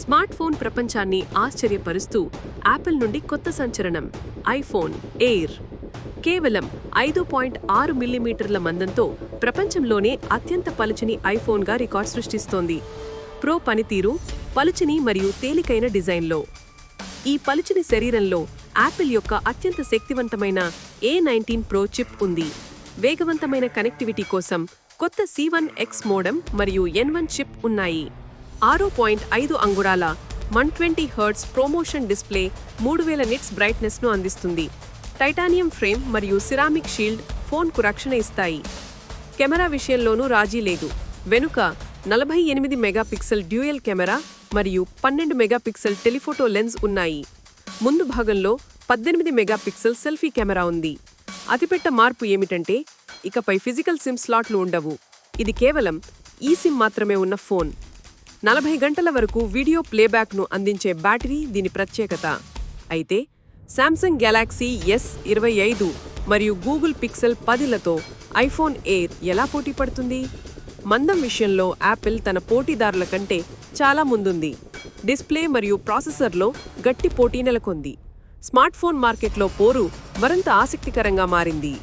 Smart phone ప్రపంచాన్ని ఆశ్చర్యపరుస్తూ Apple నుండి కొత్త సంచలనం ఐఫోన్ ఎయిర్. కేవలం ఐదు పాయింట్ ఆరు మిల్లీమీటర్ల మందంతో ప్రపంచంలోనే అత్యంత పలుచని ఐఫోన్గా రికార్డ్ సృష్టిస్తోంది. ప్రో పనితీరు పలుచని మరియు తేలికైన డిజైన్లో. ఈ పలుచని శరీరంలో యాపిల్ యొక్క అత్యంత శక్తివంతమైన ఏ నైన్టీన్ ప్రో చిప్ ఉంది. వేగవంతమైన కనెక్టివిటీ కోసం కొత్త సి వన్ ఎక్స్ మోడమ్ మరియు ఎన్ వన్ చిప్ ఉన్నాయి. ఆరు పాయింట్ ఐదు అంగుళాల one twenty hertz promotion display మూడు వేల నిట్స్ బ్రైట్నెస్ను అందిస్తుంది. టైటానియం ఫ్రేమ్ మరియు సిరామిక్ షీల్డ్ ఫోన్కు రక్షణ ఇస్తాయి. కెమెరా విషయంలోనూ రాజీ లేదు. వెనుక నలభై ఎనిమిది మెగాపిక్సెల్ డ్యూయల్ కెమెరా మరియు పన్నెండు మెగాపిక్సెల్ టెలిఫోటో లెన్స్ ఉన్నాయి. ముందు భాగంలో పద్దెనిమిది మెగాపిక్సెల్ సెల్ఫీ కెమెరా ఉంది. అతిపెట్ట మార్పు ఏమిటంటే ఇకపై ఫిజికల్ సిమ్ స్లాట్లు ఉండవు. ఇది కేవలం ఈ సిమ్ మాత్రమే ఉన్న ఫోన్. నలభై గంటల వరకు వీడియో ప్లేబ్యాక్ను అందించే బ్యాటరీ దీని ప్రత్యేకత. అయితే శాంసంగ్ గెలాక్సీ ఎస్ ఇరవై ఐదు మరియు గూగుల్ పిక్సెల్ పదిలతో ఐఫోన్ ఎయిర్ ఎలా పోటీ పడుతుంది? మందం విషయంలో యాపిల్ తన పోటీదారుల కంటే చాలా ముందుంది. డిస్ప్లే మరియు ప్రాసెసర్లో గట్టి పోటీ నెలకొంది. స్మార్ట్ ఫోన్ మార్కెట్లో పోరు మరింత ఆసక్తికరంగా మారింది.